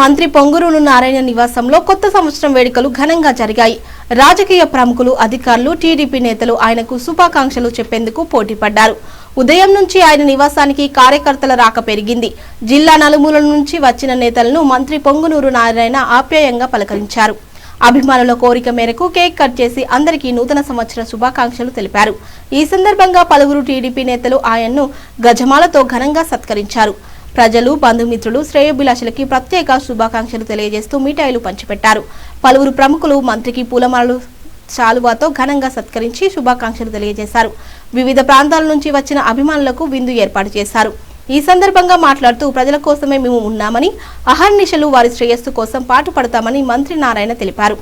మంత్రి పొంగురూరు నారాయణ నివాసంలో కొత్త సంవత్సరం వేడుకలు ఘనంగా జరిగాయి. రాజకీయ ప్రముఖులు అధికారులు టీడీపీ నేతలు ఆయనకు శుభాకాంక్షలు చెప్పేందుకు పోటీపడ్డారు. ఉదయం నుంచి ఆయన నివాసానికి కార్యకర్తల రాక పెరిగింది. జిల్లా నలుమూల నుంచి వచ్చిన నేతలను మంత్రి పొంగునూరు నారాయణ ఆప్యాయంగా పలకరించారు. అభిమానుల కోరిక మేరకు కేక్ కట్ చేసి అందరికీ నూతన సంవత్సర శుభాకాంక్షలు తెలిపారు. ఈ సందర్భంగా పలువురు టీడీపీ నేతలు ఆయన్ను గజమాలతో ఘనంగా సత్కరించారు. ప్రజలు బంధుమిత్రులు శ్రేయోభిలాషులకి ప్రత్యేక శుభాకాంక్షలు తెలియజేస్తూ మిఠాయిలు పంచిపెట్టారు. పలువురు ప్రముఖులు మంత్రికి పూలమాలలు శాలువాతో ఘనంగా సత్కరించి శుభాకాంక్షలు తెలియజేశారు. వివిధ ప్రాంతాల నుంచి వచ్చిన అభిమానులకు విందు ఏర్పాటు చేశారు. ఈ సందర్భంగా మాట్లాడుతూ ప్రజల కోసమే మేము ఉన్నామని అహర్నిశలు వారి శ్రేయస్సు కోసం పాటుపడతామని మంత్రి నారాయణ తెలిపారు.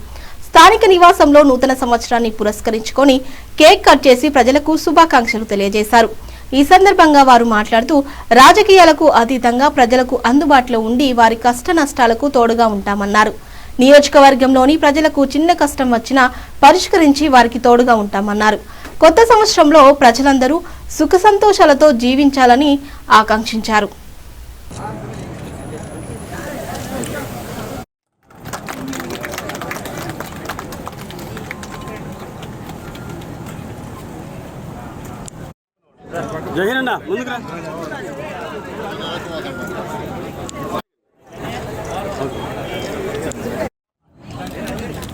స్థానిక నివాసంలో నూతన సంవత్సరాన్ని పురస్కరించుకొని కేక్ కట్ చేసి ప్రజలకు శుభాకాంక్షలు తెలియజేశారు. ఈ సందర్భంగా వారు మాట్లాడుతూ రాజకీయాలకు అతీతంగా ప్రజలకు అందుబాటులో ఉండి వారి కష్ట నష్టాలకు తోడుగా ఉంటామన్నారు. నియోజకవర్గంలోని ప్రజలకు చిన్న కష్టం వచ్చినా పరిష్కరించి వారికి తోడుగా ఉంటామన్నారు. కొత్త సంవత్సరంలో ప్రజలందరూ సుఖ సంతోషాలతో జీవించాలని ఆకాంక్షించారు. జగన్ అన్న ముందుకు రా.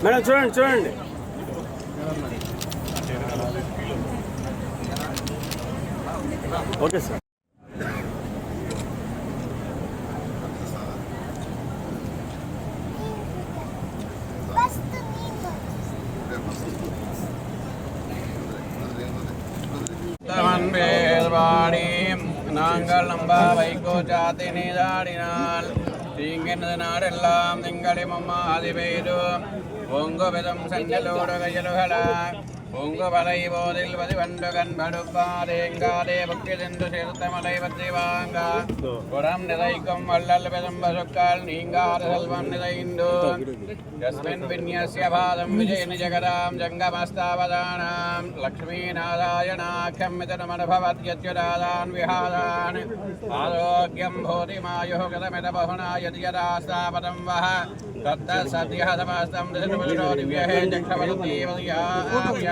మేడం చూడండి చూడండి. Okay sir. மாங்கலம்பா வைகோ ஜாதி நீதாடினால். தீங்கினது நாடெல்லாம் திங்களிமம்மா அதிபெய்து. பொங்கு விதம் சென்னலோடு கையலுகலா. பொங்கு வலை போதில் பதிவண்டு கண்படுப்பாதேங்காதே புக்கி சென்று சேர்த்த மலை பற்றி வாங்க புறம் நிதைக்கும் வள்ளல் பெரும் பசுக்கள் நீங்காத செல்வம் நிதைந்து यस्मिन् विन्यस्य पादं विजयनि जगदां जङ्गमस्तावदानां लक्ष्मीनारायणाख्यं मितनमनुभवत्यच्युदादान् विहारान् आरोग्यं भूतिमायुः गतमित बहुना यदि यदा स्थापनं वः तत्तसद्यः समस्तं दिशनुपदिनो दिव्यहे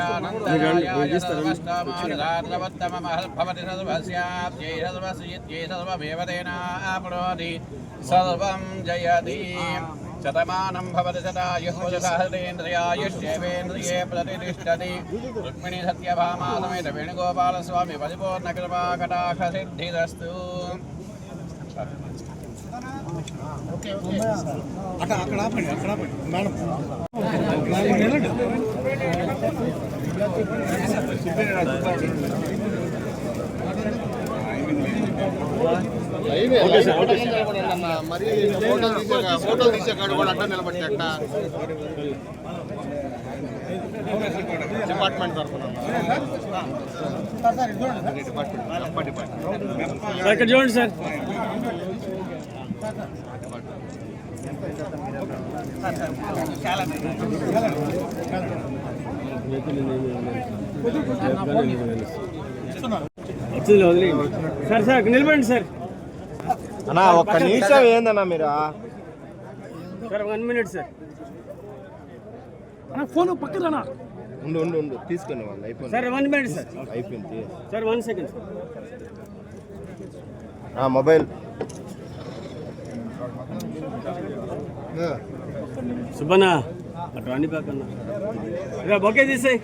चक्षवलतीवदयानन्दरायाय सर्वस्तमानदार्दवत्तममहद्भवति सर्वस्याप्यै सर्वस्य सर्वमेव तेनाप्नोति सर्वं जयति शतमानं भवति शतायुः सहस्रेन्द्रियायुष्येवेन्द्रिये प्रतिष्ठति रुक्मिणी सत्यभामा समेत वेणुगोपालस्वामी परिपूर्णकृपाकटाक्षसिद्धिरस्तु అక్కడ అక్కడ ఆపండి అక్కడ ఆపండి madam okay sir okay sir. మరి ఫోటోలు తీసే ఫోటోలు తీసే కాడు కూడా అట్లా నిలబట్టి అట్ట డిపార్ట్మెంట్ తరఫున. డిపార్ట్మెంట్ డిపార్ట్మెంట్ సార్ ఇక్కడ చూడండి సార్. వదిలేయండి సార్ సార్ నిలబడండి సార్ అన్నా ఒక్క నిమిషం ఏందన్నా మీరు? Sir one minute sir. Phone పక్కన ఉండు ఉండు ఉండు. తీసుకుని వాళ్ళు అయిపోయింది. Sir one minute sir. అయిపోయింది సార్ వన్ సెకండ్ సార్. ఆ మొబైల్. సుబ్బన్న అటు రండి పక్కన ఇక బొకే తీసేయి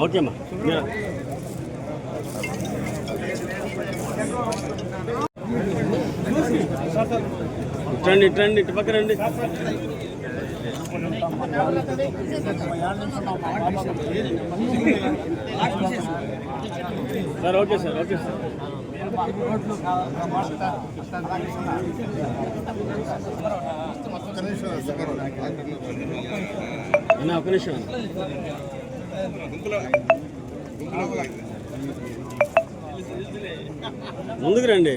ఓకేమ్మా ఇట్టండి ఇట్టండి ఇటు పక్క రండి sir okay sir okay sir. అన్న ఒక నిమిషం ముందుకు రండి.